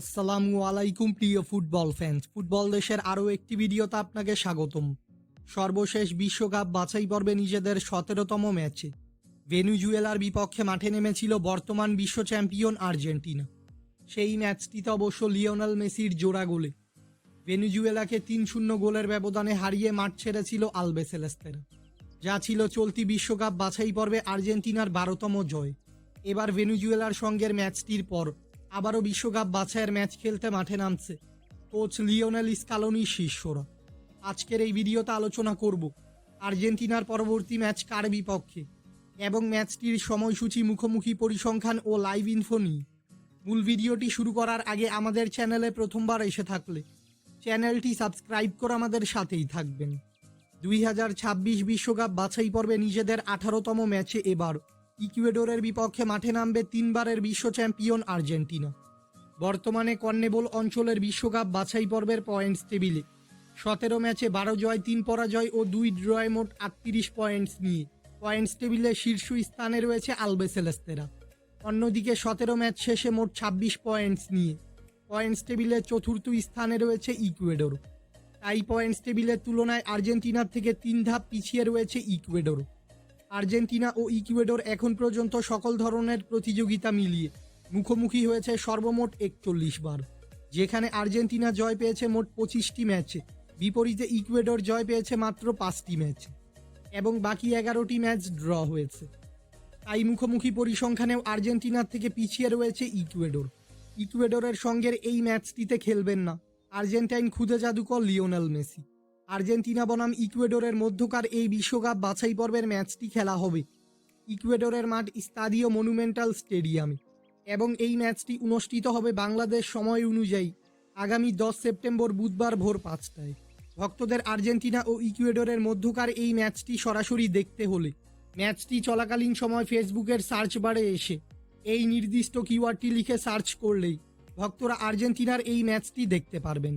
আসসালামু আলাইকুম, প্রিয় ফুটবল ফ্যান্স ফুটবল দেশের আরও একটি ভিডিওতে আপনাকে স্বাগতম। সর্বশেষ বিশ্বকাপ বাছাই পর্বে নিজেদের সতেরোতম ম্যাচে। ভেনুজুয়েলার বিপক্ষে মাঠে নেমেছিল বর্তমান বিশ্ব চ্যাম্পিয়ন আর্জেন্টিনা। সেই ম্যাচটিতে অবশ্য লিওনাল মেসির জোড়া গোলে। ভেনুজুয়েলাকে তিন শূন্য গোলের ব্যবধানে হারিয়ে মাঠ ছেড়েছিল আলবেসেলেস্তেরা যা ছিল চলতি বিশ্বকাপ বাছাই পর্বে আর্জেন্টিনার বারোতম জয়। এবার ভেনুজুয়েলার সঙ্গের ম্যাচটির পর আবারও বিশ্বকাপ বাছাইয়ের ম্যাচ খেলতে মাঠে নামছে। কোচ লিওনেল স্কালোনির শিষ্যরা। আজকের এই ভিডিওতে আলোচনা করব আর্জেন্টিনার পরবর্তী ম্যাচ কার বিপক্ষে এবং ম্যাচটির সময়সূচি, মুখোমুখি পরিসংখ্যান ও লাইভ ইনফো নিয়ে। মূল ভিডিওটি শুরু করার আগে আমাদের চ্যানেলে প্রথমবার এসে থাকলে চ্যানেলটি সাবস্ক্রাইব করে আমাদের সাথেই থাকবেন। দুই হাজার ছাব্বিশ বিশ্বকাপ বাছাই পর্বে নিজেদের আঠারোতম ম্যাচে এবার ইকুয়েডরের বিপক্ষে মাঠে নামবে তিনবারের বিশ্ব চ্যাম্পিয়ন আর্জেন্টিনা। বর্তমানে কর্নেবল অঞ্চলের বিশ্বকাপ বাছাই পর্বের পয়েন্টস টেবিলে সতেরো ম্যাচে বারো জয়, তিন পরাজয় ও দুই ড্রয় মোট আটত্রিশ পয়েন্টস নিয়ে। পয়েন্টস টেবিলে শীর্ষ স্থানে রয়েছে আলবেসেলেস্তেরা। অন্যদিকে সতেরো ম্যাচ শেষে মোট ছাব্বিশ পয়েন্টস নিয়ে। পয়েন্টস টেবিলে চতুর্থ স্থানে রয়েছে ইকুয়েডর। তাই পয়েন্টস টেবিলের তুলনায় আর্জেন্টিনার থেকে তিন ধাপ পিছিয়ে রয়েছে ইকুয়েডর। আর্জেন্টিনা ও ইকুয়েডর এখন পর্যন্ত সকল ধরনের প্রতিযোগিতা মিলিয়ে মুখোমুখি হয়েছে সর্বমোট একচল্লিশ বার। যেখানে আর্জেন্টিনা জয় পেয়েছে মোট পঁচিশটি ম্যাচে, বিপরীতে ইকুয়েডর জয় পেয়েছে মাত্র পাঁচটি ম্যাচে এবং বাকি এগারোটি ম্যাচ ড্র হয়েছে। তাই মুখোমুখি পরিসংখ্যানেও আর্জেন্টিনার থেকে পিছিয়ে রয়েছে ইকুয়েডর। ইকুয়েডরের সঙ্গের এই ম্যাচটিতে খেলবেন না। আর্জেন্টাইন খুদে জাদুকর লিওনাল মেসি। আর্জেন্টিনা বনাম ইকুয়েডরের মধ্যকার এই বিশ্বকাপ বাছাই পর্বের ম্যাচটি খেলা হবে। ইকুয়েডরের মাঠ স্তাদিও মনুমেন্টাল স্টেডিয়ামে। এবং এই ম্যাচটি অনুষ্ঠিত হবে বাংলাদেশ সময় অনুযায়ী আগামী দশ সেপ্টেম্বর বুধবার ভোর পাঁচটায়। ভক্তদের আর্জেন্টিনা ও ইকুয়েডরের মধ্যকার এই ম্যাচটি সরাসরি দেখতে হলে ম্যাচটি চলাকালীন সময় ফেসবুকের সার্চ বারে এসে এই নির্দিষ্ট কিওয়ার্ডটি লিখে সার্চ করলেই ভক্তরা আর্জেন্টিনার এই ম্যাচটি দেখতে পারবেন।